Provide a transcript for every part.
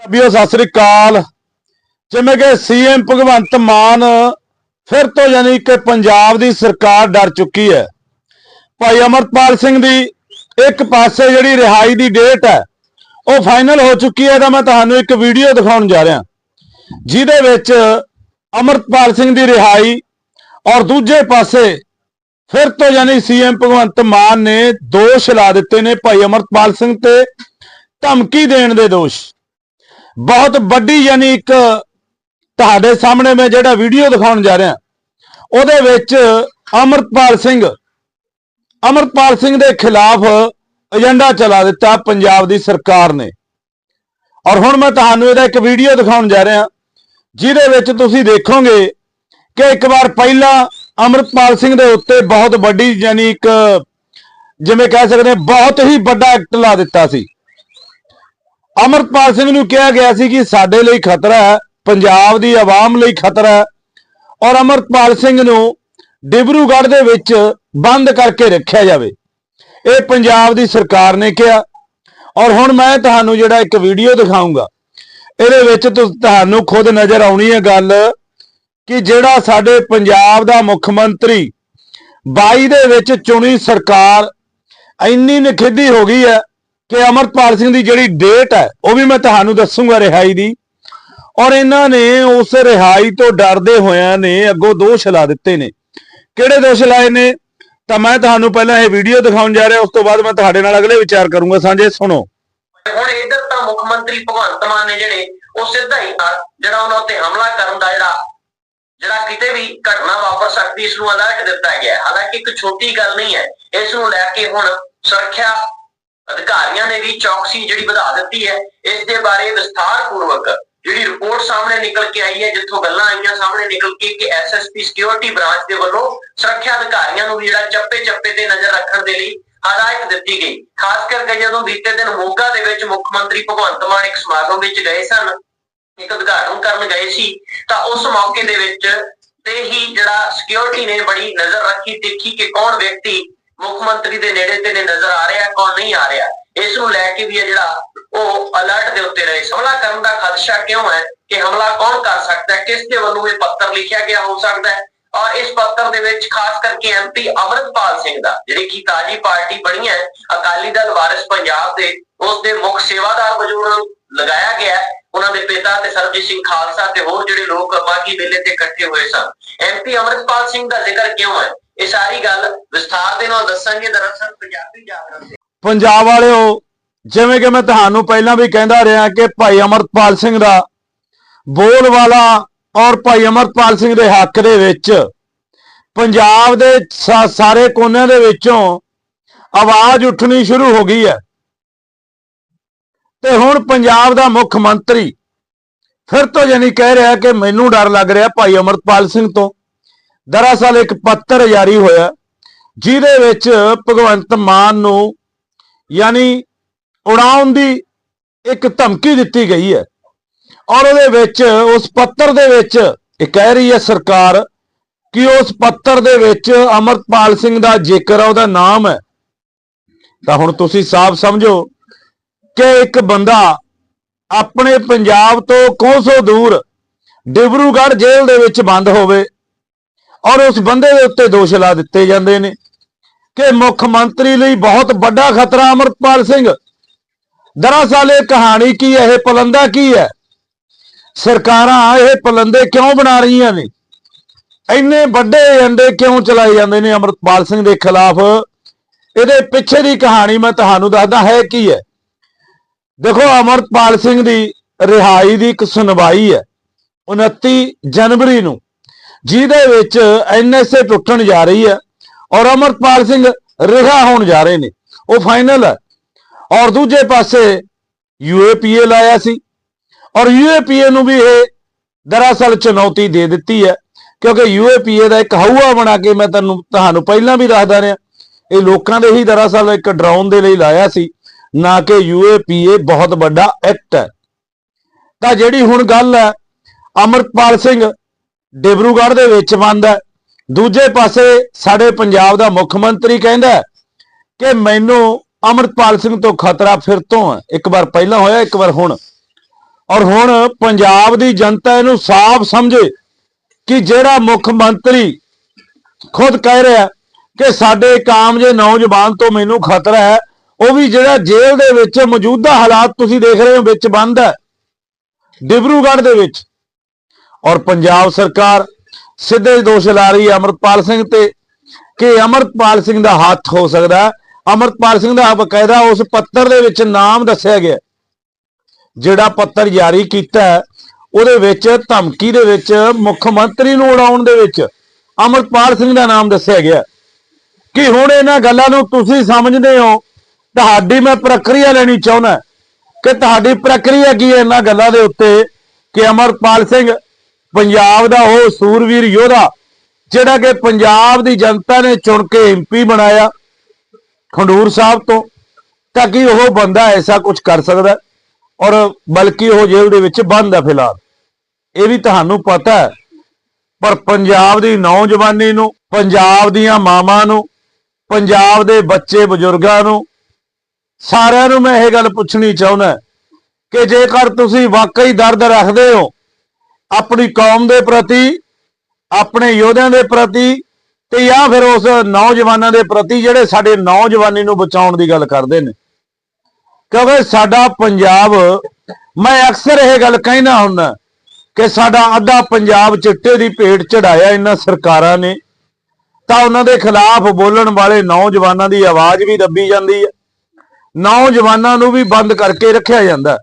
ਵੀਓ ਸਤਿ ਸ੍ਰੀ ਅਕਾਲ। ਜਿਵੇਂ ਕਿ ਸੀਐਮ ਭਗਵੰਤ ਮਾਨ ਫਿਰ ਤੋਂ ਯਾਨੀ ਕਿ ਪੰਜਾਬ ਦੀ ਸਰਕਾਰ ਡਰ ਚੁੱਕੀ ਹੈ। ਭਾਈ ਅਮਰਪਾਲ ਸਿੰਘ ਦੀ ਇੱਕ ਪਾਸੇ ਜਿਹੜੀ ਰਿਹਾਈ ਦੀ ਡੇਟ ਹੈ, ਉਹ ਫਾਈਨਲ ਹੋ ਚੁੱਕੀ ਹੈ ਤਾਂ ਮੈਂ ਤੁਹਾਨੂੰ ਇੱਕ ਵੀਡੀਓ ਦਿਖਾਉਣ ਜਾ ਰਿਹਾ। ਜਿਹਦੇ ਵਿੱਚ ਅਮਰਪਾਲ ਸਿੰਘ ਦੀ ਰਿਹਾਈ ਔਰ ਦੂਜੇ ਪਾਸੇ ਫਿਰ ਤੋਂ ਯਾਨੀ ਸੀਐਮ ਭਗਵੰਤ ਮਾਨ ਨੇ ਦੋਸ਼ ਲਾ ਦਿੱਤੇ ਨੇ ਭਾਈ ਅਮਰਪਾਲ ਸਿੰਘ ਤੇ ਧਮਕੀ ਦੇਣ ਦੇ ਦੋਸ਼। ਬਹੁਤ ਵੱਡੀ ਯਾਨੀ ਇੱਕ ਤੁਹਾਡੇ ਸਾਹਮਣੇ ਮੈਂ ਜਿਹੜਾ ਵੀਡੀਓ ਦਿਖਾਉਣ ਜਾ ਰਿਹਾ, ਉਹਦੇ ਵਿੱਚ ਅਮਰਪਾਲ ਸਿੰਘ ਅਮਰਪਾਲ ਸਿੰਘ ਦੇ ਖਿਲਾਫ ਏਜੰਡਾ ਚਲਾ ਦਿੱਤਾ ਪੰਜਾਬ ਦੀ ਸਰਕਾਰ ਨੇ। ਔਰ ਹੁਣ ਮੈਂ ਤੁਹਾਨੂੰ ਇਹਦਾ ਇੱਕ ਵੀਡੀਓ ਦਿਖਾਉਣ ਜਾ ਰਿਹਾ, ਜਿਹਦੇ ਵਿੱਚ ਤੁਸੀਂ ਦੇਖੋਗੇ ਕਿ ਇੱਕ ਵਾਰ ਪਹਿਲਾਂ ਅਮਰਪਾਲ ਸਿੰਘ ਦੇ ਉੱਤੇ ਬਹੁਤ ਵੱਡੀ ਯਾਨੀ ਇੱਕ ਜਿਵੇਂ ਕਹਿ ਸਕਦੇ ਬਹੁਤ ਹੀ ਵੱਡਾ ਐਕਟ ਲਾ ਦਿੱਤਾ ਸੀ। ਅਮਰਪਾਲ ਸਿੰਘ ਨੂੰ ਕਿਹਾ ਗਿਆ ਸੀ ਕਿ ਸਾਡੇ ਲਈ ਖਤਰਾ ਹੈ, ਪੰਜਾਬ ਦੀ ਆਵਾਮ ਲਈ ਖਤਰਾ ਹੈ, ਔਰ ਅਮਰਪਾਲ ਸਿੰਘ ਨੂੰ ਡਿਬਰੂਗੜ੍ਹ ਦੇ ਵਿੱਚ ਬੰਦ ਕਰਕੇ ਰੱਖਿਆ ਜਾਵੇ। ਇਹ ਪੰਜਾਬ ਦੀ ਸਰਕਾਰ ਨੇ ਕਿਹਾ। ਔਰ ਹੁਣ ਮੈਂ ਤੁਹਾਨੂੰ ਜਿਹੜਾ ਇੱਕ ਵੀਡੀਓ ਦਿਖਾਉਂਗਾ ਇਹਦੇ ਵਿੱਚ ਤੁਹਾਨੂੰ ਖੁਦ ਨਜ਼ਰ ਆਉਣੀ ਹੈ ਗੱਲ ਕਿ ਜਿਹੜਾ ਸਾਡੇ ਪੰਜਾਬ ਦਾ ਮੁੱਖ ਮੰਤਰੀ 22 ਦੇ ਵਿੱਚ ਚੁਣੀ ਸਰਕਾਰ, ਇੰਨੀ ਨਖਿੱਧੀ ਹੋ ਗਈ ਹੈ ਕਿ ਅਮਰਪਾਲ ਸਿੰਘ ਦੀ ਜਿਹੜੀ ਡੇਟ ਹੈ, ਉਹ ਵੀ ਮੈਂ ਤੁਹਾਨੂੰ ਦੱਸੂਗਾ ਰਿਹਾਈ ਦੀ। ਔਰ ਇਹਨਾਂ ਨੇ ਉਸ ਰਿਹਾਈ ਤੋਂ ਡਰਦੇ ਹੋਇਆਂ ਨੇ ਅੱਗੋਂ ਦੋਸ਼ ਲਾ ਦਿੱਤੇ ਨੇ। ਕਿਹੜੇ ਦੋਸ਼ ਲਾਏ ਨੇ? ਤਾਂ ਮੈਂ ਤੁਹਾਨੂੰ ਪਹਿਲਾਂ ਇਹ ਵੀਡੀਓ ਦਿਖਾਉਣ ਜਾ ਰਿਹਾ, ਉਸ ਤੋਂ ਬਾਅਦ ਮੈਂ ਤੁਹਾਡੇ ਨਾਲ ਅਗਲੇ ਵਿਚਾਰ ਕਰੂੰਗਾ। ਸਾਂਝੇ, ਸੁਣੋ। ਹੁਣ ਇੱਧਰ ਤਾਂ ਮੁੱਖ ਮੰਤਰੀ ਭਗਵੰਤ ਮਾਨ ਨੇ ਜਿਹੜੇ, ਉਹ ਸਿੱਧਾ ਹੀ ਜਿਹੜਾ ਉਹਨਾਂ ਉੱਤੇ ਹਮਲਾ ਕਰਨ ਦਾ ਜਿਹੜਾ ਜਿਹੜਾ ਕਿਤੇ ਵੀ ਘਟਨਾ ਵਾਪਰ ਸਕਦੀ, ਇਸ ਨੂੰ ਅਲਰਟ ਦਿੱਤਾ ਗਿਆ ਹਾਲਾਂਕਿ ਇੱਕ ਛੋਟੀ ਗੱਲ ਨਹੀਂ ਹੈ। ਇਸ ਨੂੰ ਲੈ ਕੇ ਹੁਣ ਸੁਰੱਖਿਆ ਅਧਿਕਾਰੀਆਂ ਨੇ ਵੀ ਚੌਕਸੀ ਜਿਹੜੀ ਵਧਾ ਦਿੱਤੀ ਹੈ, ਇਸ ਦੇ ਬਾਰੇ ਵਿਸਥਾਰ ਪੂਰਵਕ ਜਿਹੜੀ ਰਿਪੋਰਟ ਸਾਹਮਣੇ ਨਿਕਲ ਕੇ ਆਈ ਹੈ, ਜਿੱਥੋਂ ਗੱਲਾਂ ਆਈਆਂ ਸਾਹਮਣੇ ਨਿਕਲ ਕੇ ਕਿ ਐਸਐਸਪੀ ਸਿਕਿਉਰਿਟੀ ਬ੍ਰਾਂਚ ਦੇ ਵੱਲੋਂ ਸੁਰੱਖਿਆ ਅਧਿਕਾਰੀਆਂ ਨੂੰ ਜਿਹੜਾ ਚੱਪੇ ਚੱਪੇ ਤੇ ਨਜ਼ਰ ਰੱਖਣ ਦੇ ਲਈ ਹਦਾਇਤ ਦਿੱਤੀ ਗਈ। ਖਾਸ ਕਰਕੇ ਜਦੋਂ ਬੀਤੇ ਦਿਨ ਮੋਗਾ ਦੇ ਵਿੱਚ ਮੁੱਖ ਮੰਤਰੀ ਭਗਵੰਤ ਮਾਨ ਇੱਕ ਸਮਾਗਮ ਵਿੱਚ ਗਏ ਸਨ, ਇੱਕ ਉਦਘਾਟਨ ਕਰਨ ਗਏ ਸੀ, ਤਾਂ ਉਸ ਮੌਕੇ ਦੇ ਵਿੱਚ ਤੇ ਹੀ ਜਿਹੜਾ ਸਿਕਿਉਰਿਟੀ ਨੇ ਬੜੀ ਨਜ਼ਰ ਰੱਖੀ, ਦੇਖੀ ਕਿ ਕੌਣ ਵਿਅਕਤੀ ਮੁੱਖ ਮੰਤਰੀ ਦੇ ਨੇੜੇ ਤੇ ਨਜ਼ਰ ਆ ਰਿਹਾ, ਕੌਣ ਨਹੀਂ ਆ ਰਿਹਾ। ਇਸ ਨੂੰ ਲੈ ਕੇ ਵੀ ਹੈ ਜਿਹੜਾ ਉਹ ਅਲਰਟ ਦੇ ਉੱਤੇ ਰਹੇ। ਹਮਲਾ ਕਰਨ ਦਾ ਖਦਸ਼ਾ ਕਿਉਂ ਹੈ ਕਿ ਹਮਲਾ ਕੌਣ ਕਰ ਸਕਦਾ ਹੈ? ਕਿਸ ਦੇ ਵੱਲੋਂ ਇਹ ਪੱਤਰ ਲਿਖਿਆ ਗਿਆ ਹੋ ਸਕਦਾ ਹੈ? ਔਰ ਇਸ ਪੱਤਰ ਦੇ ਵਿੱਚ ਖਾਸ ਕਰਕੇ ਐਮਪੀ ਅਮਰਤਪਾਲ ਸਿੰਘ ਦਾ, ਜਿਹੜੀ ਕਿ ਤਾਜੀ ਪਾਰਟੀ ਬਣੀ ਹੈ, ਅਕਾਲੀ ਦਲ ਵਾਰਿਸ ਪੰਜਾਬ ਦੇ, ਉਸ ਦੇ ਮੁੱਖ ਸੇਵਾਦਾਰ ਵਜੋਂ ਲਗਾਇਆ ਗਿਆ ਉਹਨਾਂ ਦੇ ਪਿਤਾ ਤੇ ਸਰਬਜੀਤ ਸਿੰਘ ਖਾਲਸਾ ਤੇ ਹੋਰ ਜਿਹੜੇ ਲੋਕ ਬਾਕੀ ਮੇਲੇ ਤੇ ਇਕੱਠੇ ਹੋਏ ਸਨ। ਐਮਪੀ ਅਮਰਤਪਾਲ ਸਿੰਘ ਦਾ ਜ਼ਿਕਰ ਕਿਉਂ ਹੈ? ਇਹ ਸਾਰੀ ਗੱਲ ਵਿਸਥਾਰ ਦੇ ਨਾਲ ਦੱਸਾਂਗੇ, ਦਰਅਸਲ ਪੰਜਾਬੀ ਜਾਗਰਣ ਦੇ। ਪੰਜਾਬ ਵਾਲਿਓ, ਜਿਵੇਂ ਕਿ ਮੈਂ ਤੁਹਾਨੂੰ ਪਹਿਲਾਂ ਵੀ ਕਹਿੰਦਾ ਰਿਹਾ ਕਿ ਭਾਈ ਅਮਰਪਾਲ ਸਿੰਘ ਦਾ ਬੋਲ ਵਾਲਾ ਔਰ ਭਾਈ ਅਮਰਪਾਲ ਸਿੰਘ ਦੇ ਹੱਕ ਦੇ ਵਿੱਚ ਪੰਜਾਬ ਦੇ ਸਾਰੇ ਕੋਨਿਆਂ ਦੇ ਵਿੱਚੋਂ ਆਵਾਜ਼ ਉੱਠਣੀ ਸ਼ੁਰੂ ਹੋ ਗਈ ਹੈ। ਤੇ ਹੁਣ ਪੰਜਾਬ ਦਾ ਮੁੱਖ ਮੰਤਰੀ ਫਿਰ ਤੋਂ ਯਾਨੀ ਕਹਿ ਰਿਹਾ ਕਿ ਮੈਨੂੰ ਡਰ ਲੱਗ ਰਿਹਾ ਭਾਈ ਅਮਰਪਾਲ ਸਿੰਘ ਤੋਂ। ਦਰਅਸਲ ਇੱਕ ਪੱਤਰ ਜਾਰੀ ਹੋਇਆ, ਜਿਹਦੇ ਵਿੱਚ ਭਗਵੰਤ ਮਾਨ ਨੂੰ ਯਾਨੀ ਉਡਾਉਣ ਦੀ ਇੱਕ ਧਮਕੀ ਦਿੱਤੀ ਗਈ ਹੈ। ਔਰ ਉਹਦੇ ਵਿੱਚ, ਉਸ ਪੱਤਰ ਦੇ ਵਿੱਚ ਇਹ ਕਹਿ ਰਹੀ ਹੈ ਸਰਕਾਰ ਕਿ ਉਸ ਪੱਤਰ ਦੇ ਵਿੱਚ ਅਮਰਪਾਲ ਸਿੰਘ ਦਾ ਜ਼ਿਕਰ ਹੈ ਉਹਦਾ ਨਾਮ ਹੈ। ਤਾਂ ਹੁਣ ਤੁਸੀਂ ਸਾਫ਼ ਸਮਝੋ ਕਿ ਇੱਕ ਬੰਦਾ ਆਪਣੇ ਪੰਜਾਬ ਤੋਂ ਕੋਸੋਂ ਦੂਰ ਡਿਬਰੂਗੜ੍ਹ ਜੇਲ੍ਹ ਦੇ ਵਿੱਚ ਬੰਦ ਹੋਵੇ ਔਰ ਉਸ ਬੰਦੇ ਦੇ ਉੱਤੇ ਦੋਸ਼ ਲਾ ਦਿੱਤੇ ਜਾਂਦੇ ਨੇ ਕਿ ਮੁੱਖ ਮੰਤਰੀ ਲਈ ਬਹੁਤ ਵੱਡਾ ਖਤਰਾ ਅਮਰਪਾਲ ਸਿੰਘ। ਦਰਅਸਲ ਇਹ ਕਹਾਣੀ ਕੀ ਹੈ, ਇਹ ਪਲੰਦਾ ਕੀ ਹੈ? ਸਰਕਾਰਾਂ ਇਹ ਪਲੰਦੇ ਕਿਉਂ ਬਣਾ ਰਹੀਆਂ ਨੇ? ਇੰਨੇ ਵੱਡੇ ਏਜੰਡੇ ਕਿਉਂ ਚਲਾਏ ਜਾਂਦੇ ਨੇ ਅਮਰਪਾਲ ਸਿੰਘ ਦੇ ਖਿਲਾਫ? ਇਹਦੇ ਪਿੱਛੇ ਦੀ ਕਹਾਣੀ ਮੈਂ ਤੁਹਾਨੂੰ ਦੱਸਦਾ ਹੈ ਕੀ ਹੈ। ਦੇਖੋ ਅਮਰਪਾਲ ਸਿੰਘ ਦੀ ਰਿਹਾਈ ਦੀ ਇੱਕ ਸੁਣਵਾਈ ਹੈ 29 ਜਨਵਰੀ ਨੂੰ। ਜਿਹਦੇ ਵਿੱਚ ਐਨਐਸਏ ਟੁੱਟਣ ਜਾ ਰਹੀ ਹੈ ਔਰ ਅਮਰਪਾਲ ਸਿੰਘ ਰਿਹਾ ਹੋਣ ਜਾ ਰਹੇ ਨੇ। ਉਹ ਫਾਈਨਲ ਹੈ। ਔਰ ਦੂਜੇ ਪਾਸੇ ਯੂਏਪੀਏ ਲਾਇਆ ਸੀ। ਔਰ ਯੂਏਪੀਏ ਨੂੰ ਵੀ ਇਹ ਦਰਅਸਲ ਚੁਣੌਤੀ ਦੇ ਦਿੱਤੀ ਹੈ, ਕਿਉਂਕਿ ਯੂਏਪੀਏ ਦਾ ਇੱਕ ਹਊਆ ਬਣਾ ਕੇ ਮੈਂ ਤੁਹਾਨੂੰ ਤੁਹਾਨੂੰ ਪਹਿਲਾਂ ਵੀ ਦੱਸਦਾ ਰਿਹਾ। ਇਹ ਲੋਕਾਂ ਦੇ ਹੀ ਦਰਅਸਲ ਇੱਕ ਡਰਾਉਣ ਦੇ ਲਈ ਲਾਇਆ ਸੀ, ਨਾ ਕਿ ਯੂਏਪੀਏ ਬਹੁਤ ਵੱਡਾ ਐਕਟ ਹੈ। ਤਾਂ ਜਿਹੜੀ ਹੁਣ ਗੱਲ ਹੈ, ਅਮਰਪਾਲ ਸਿੰਘ ਡਿਬਰੂਗੜ੍ਹ ਦੇ ਵਿੱਚ ਬੰਦ ਹੈ। ਦੂਜੇ ਪਾਸੇ ਸਾਡੇ ਪੰਜਾਬ ਦਾ ਮੁੱਖ ਮੰਤਰੀ ਕਹਿੰਦਾ ਕਿ ਮੈਨੂੰ ਅਮਰਪਾਲ ਸਿੰਘ ਤੋਂ ਖਤਰਾ ਫਿਰ ਤੋਂ ਹੈ। ਇੱਕ ਵਾਰ ਪਹਿਲਾਂ ਹੋਇਆ, ਇੱਕ ਵਾਰ ਹੁਣ। ਔਰ ਹੁਣ ਪੰਜਾਬ ਦੀ ਜਨਤਾ ਇਹਨੂੰ ਸਾਫ਼ ਸਮਝੇ ਕਿ ਜਿਹੜਾ ਮੁੱਖ ਮੰਤਰੀ ਖੁਦ ਕਹਿ ਰਿਹਾ ਕਿ ਸਾਡੇ ਕਾਮ ਜੇ ਨੌਜਵਾਨ ਤੋਂ ਮੈਨੂੰ ਖਤਰਾ ਹੈ, ਉਹ ਵੀ ਜਿਹੜਾ ਜੇਲ੍ਹ ਦੇ ਵਿੱਚ ਮੌਜੂਦਾ ਹਾਲਾਤ ਤੁਸੀਂ ਦੇਖ ਰਹੇ ਹੋ, ਵਿੱਚ ਬੰਦ ਹੈ। ਡਿਬਰੂਗੜ੍ਹ ਦੇ ਵਿੱਚ ਔਰ ਪੰਜਾਬ ਸਰਕਾਰ ਸਿੱਧੇ ਦੋਸ਼ ਲਾ ਰਹੀ ਹੈ ਅਮਰਪਾਲ ਸਿੰਘ ਤੇ ਕਿ ਅਮਰਪਾਲ ਸਿੰਘ ਦਾ ਹੱਥ ਹੋ ਸਕਦਾ ਹੈ। ਅਮਰਪਾਲ ਸਿੰਘ ਦਾ ਬਕਾਇਦਾ ਉਸ ਪੱਤਰ ਦੇ ਵਿੱਚ ਨਾਮ ਦੱਸਿਆ ਗਿਆ ਜਿਹੜਾ ਪੱਤਰ ਜਾਰੀ ਕੀਤਾ ਉਹਦੇ ਵਿੱਚ ਧਮਕੀ ਦੇ ਵਿੱਚ ਮੁੱਖ ਮੰਤਰੀ ਨੂੰ ਉਡਾਉਣ ਦੇ ਵਿੱਚ ਅਮਰਪਾਲ ਸਿੰਘ ਦਾ ਨਾਮ ਦੱਸਿਆ ਗਿਆ ਕਿ ਹੁਣ ਇਹਨਾਂ ਗੱਲਾਂ ਨੂੰ ਤੁਸੀਂ ਸਮਝਦੇ ਹੋ, ਤੁਹਾਡੀ ਮੈਂ ਪ੍ਰਕਿਰਿਆ ਲੈਣੀ ਚਾਹੁੰਦਾ ਕਿ ਤੁਹਾਡੀ ਪ੍ਰਕਿਰਿਆ ਕੀ ਹੈ ਇਹਨਾਂ ਗੱਲਾਂ ਦੇ ਉੱਤੇ ਕਿ ਅਮਰਪਾਲ ਸਿੰਘ ਪੰਜਾਬ ਦਾ ਉਹ ਸੂਰਵੀਰ ਯੋਧਾ, ਜਿਹੜਾ ਕਿ ਪੰਜਾਬ ਦੀ ਜਨਤਾ ਨੇ ਚੁਣ ਕੇ ਐਮਪੀ ਬਣਾਇਆ ਖੰਡੂਰ ਸਾਹਿਬ ਤੋਂ, ਤਾਂ ਕਿ ਉਹ ਬੰਦਾ ਐਸਾ ਕੁਝ ਕਰ ਸਕਦਾ? ਔਰ ਬਲਕਿ ਉਹ ਜੇਲ੍ਹ ਦੇ ਵਿੱਚ ਬੰਦ ਹੈ ਫਿਲਹਾਲ। ਇਹ ਵੀ ਤੁਹਾਨੂੰ ਪਤਾ ਹੈ। ਪਰ ਪੰਜਾਬ ਦੀ ਨੌਜਵਾਨੀ ਨੂੰ, ਪੰਜਾਬ ਦੀਆਂ ਮਾਵਾਂ ਨੂੰ, ਪੰਜਾਬ ਦੇ ਬੱਚੇ ਬਜ਼ੁਰਗਾਂ ਨੂੰ ਸਾਰਿਆਂ ਨੂੰ ਮੈਂ ਇਹ ਗੱਲ ਪੁੱਛਣੀ ਚਾਹੁੰਦਾ ਕਿ ਜੇਕਰ ਤੁਸੀਂ ਵਾਕਈ ਦਰਦ ਰੱਖਦੇ ਹੋ ਆਪਣੀ ਕੌਮ ਦੇ ਪ੍ਰਤੀ, ਆਪਣੇ ਯੋਧਿਆਂ ਦੇ ਪ੍ਰਤੀ ਤੇ ਜਾਂ ਫਿਰ ਉਸ ਨੌਜਵਾਨਾਂ ਦੇ ਪ੍ਰਤੀ ਜਿਹੜੇ ਸਾਡੇ ਨੌਜਵਾਨੀ ਨੂੰ ਬਚਾਉਣ ਦੀ ਗੱਲ ਕਰਦੇ ਨੇ। ਕਿਉਂਕਿ ਸਾਡਾ ਪੰਜਾਬ, ਮੈਂ ਅਕਸਰ ਇਹ ਗੱਲ ਕਹਿਣਾ ਹੁੰਦਾ ਕਿ ਸਾਡਾ ਅੱਧਾ ਪੰਜਾਬ ਚਿੱਟੇ ਦੀ ਭੇਟ ਚੜਾਇਆ ਇਹਨਾਂ ਸਰਕਾਰਾਂ ਨੇ। ਤਾਂ ਉਹਨਾਂ ਦੇ ਖਿਲਾਫ ਬੋਲਣ ਵਾਲੇ ਨੌਜਵਾਨਾਂ ਦੀ ਆਵਾਜ਼ ਵੀ ਦੱਬੀ ਜਾਂਦੀ ਹੈ। ਨੌਜਵਾਨਾਂ ਨੂੰ ਵੀ ਬੰਦ ਕਰਕੇ ਰੱਖਿਆ ਜਾਂਦਾ।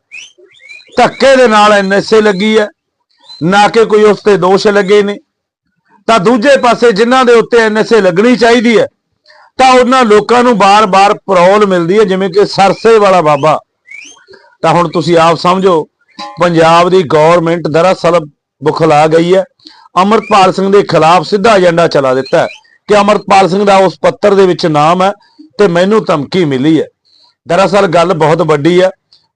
ਧੱਕੇ ਦੇ ਨਾਲ ਐਨਐਸਏ ਲੱਗੀ ਹੈ। ਨਾ ਕਿ ਕੋਈ ਉਸ ਤੇ ਦੋਸ਼ ਲੱਗੇ ਨੇ। ਤਾਂ ਦੂਜੇ ਪਾਸੇ ਜਿਨ੍ਹਾਂ ਦੇ ਉੱਤੇ ਐਨਐਸਏ ਲੱਗਣੀ ਚਾਹੀਦੀ ਹੈ, ਤਾਂ ਉਹਨਾਂ ਲੋਕਾਂ ਨੂੰ ਬਾਰ-ਬਾਰ ਪਰੌਲ ਮਿਲਦੀ ਹੈ, ਜਿਵੇਂ ਕਿ ਸਰਸੇ ਵਾਲਾ ਬਾਬਾ। ਤਾਂ ਹੁਣ ਤੁਸੀਂ ਆਪ ਸਮਝੋ, ਪੰਜਾਬ ਦੀ ਗਵਰਨਮੈਂਟ ਦਰਅਸਲ ਬੁਖਲਾ ਗਈ ਹੈ। ਅਮਰਪਾਲ ਸਿੰਘ ਦੇ ਖਿਲਾਫ ਸਿੱਧਾ ਏਜੰਡਾ ਚਲਾ ਦਿੱਤਾ ਹੈ ਕਿ ਅਮਰਪਾਲ ਸਿੰਘ ਦਾ ਉਸ ਪੱਤਰ ਦੇ ਵਿੱਚ ਨਾਮ ਹੈ ਤੇ ਮੈਨੂੰ ਧਮਕੀ ਮਿਲੀ ਹੈ। ਦਰਅਸਲ ਗੱਲ ਬਹੁਤ ਵੱਡੀ ਹੈ।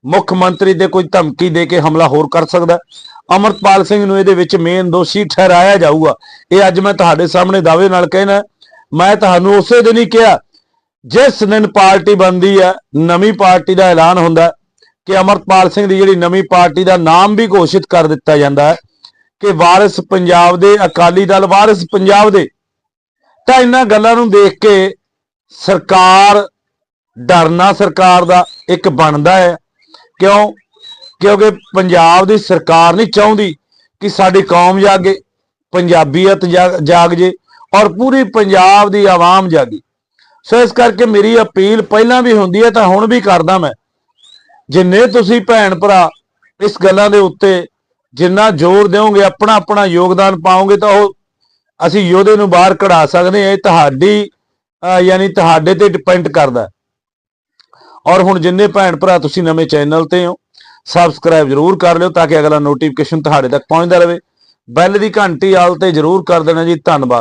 ਮੁੱਖ ਮੰਤਰੀ ਤੇ ਕੋਈ ਧਮਕੀ ਦੇ ਕੇ ਹਮਲਾ ਹੋਰ ਕਰ ਸਕਦਾ ਹੈ। ਅਮਰਪਾਲ ਸਿੰਘ ਨੂੰ ਇਹਦੇ ਵਿੱਚ ਮੇਨ ਦੋਸ਼ੀ ਠਹਿਰਾਇਆ ਜਾਊਗਾ। ਇਹ ਅੱਜ ਮੈਂ ਤੁਹਾਡੇ ਸਾਹਮਣੇ ਦਾਅਵੇ ਨਾਲ ਕਹਿਣਾ ਮੈਂ ਤੁਹਾਨੂੰ ਉਸੇ ਦਿਨ ਹੀ ਕਿਹਾ, ਜਿਸ ਦਿਨ ਪਾਰਟੀ ਬਣਦੀ ਹੈ, ਨਵੀਂ ਪਾਰਟੀ ਦਾ ਐਲਾਨ ਹੁੰਦਾ ਕਿ ਅਮਰਪਾਲ ਸਿੰਘ ਦੀ ਜਿਹੜੀ ਨਵੀਂ ਪਾਰਟੀ ਦਾ ਨਾਮ ਵੀ ਘੋਸ਼ਿਤ ਕਰ ਦਿੱਤਾ ਜਾਂਦਾ ਹੈ ਕਿ ਵਾਰਿਸ ਪੰਜਾਬ ਦੇ, ਅਕਾਲੀ ਦਲ ਵਾਰਿਸ ਪੰਜਾਬ ਦੇ। ਤਾਂ ਇਹਨਾਂ ਗੱਲਾਂ ਨੂੰ ਦੇਖ ਕੇ ਸਰਕਾਰ, ਡਰਨਾ ਸਰਕਾਰ ਦਾ ਇੱਕ ਬਣਦਾ ਹੈ। ਕਿਉਂ? ਕਿਉਂਕਿ ਪੰਜਾਬ ਦੀ ਸਰਕਾਰ ਨਹੀਂ ਚਾਹੁੰਦੀ ਕਿ ਸਾਡੀ ਕੌਮ ਜਾਗੇ, ਪੰਜਾਬੀਅਤ ਜਾਗ ਜੇ ਔਰ ਪੂਰੀ ਪੰਜਾਬ ਦੀ ਆਵਾਮ ਜਾਗੇ। ਸੋ ਇਸ ਕਰਕੇ ਮੇਰੀ ਅਪੀਲ ਪਹਿਲਾਂ ਵੀ ਹੁੰਦੀ ਹੈ, ਤਾਂ ਹੁਣ ਵੀ ਕਰਦਾ ਮੈਂ। ਜਿੰਨੇ ਤੁਸੀਂ ਭੈਣ ਭਰਾ ਇਸ ਗੱਲਾਂ ਦੇ ਉੱਤੇ ਜਿੰਨਾ ਜ਼ੋਰ ਦਿਓਗੇ ਆਪਣਾ ਆਪਣਾ ਯੋਗਦਾਨ ਪਾਓਗੇ, ਤਾਂ ਉਹ ਅਸੀਂ ਯੋਧੇ ਨੂੰ ਬਾਹਰ ਕਢਾ ਸਕਦੇ ਹਾਂ। ਇਹ ਤੁਹਾਡੀ ਯਾਨੀ ਤੁਹਾਡੇ ਤੇ ਡਿਪੈਂਡ ਕਰਦਾ। ਔਰ ਹੁਣ ਜਿੰਨੇ ਭੈਣ ਭਰਾ ਤੁਸੀਂ ਨਵੇਂ ਚੈਨਲ ਤੇ ਹੋ ਸਬਸਕ੍ਰਾਈਬ ਜ਼ਰੂਰ ਕਰ ਲਿਓ ਤਾਂ ਕਿ ਅਗਲਾ ਨੋਟੀਫਿਕੇਸ਼ਨ ਤੁਹਾਡੇ ਤੱਕ ਪਹੁੰਚਦਾ ਰਹੇ। ਬੈਲ ਦੀ ਘੰਟੀ ਆਲ ਤੇ ਜ਼ਰੂਰ ਕਰ ਦੇਣਾ ਜੀ, ਧੰਨਵਾਦ।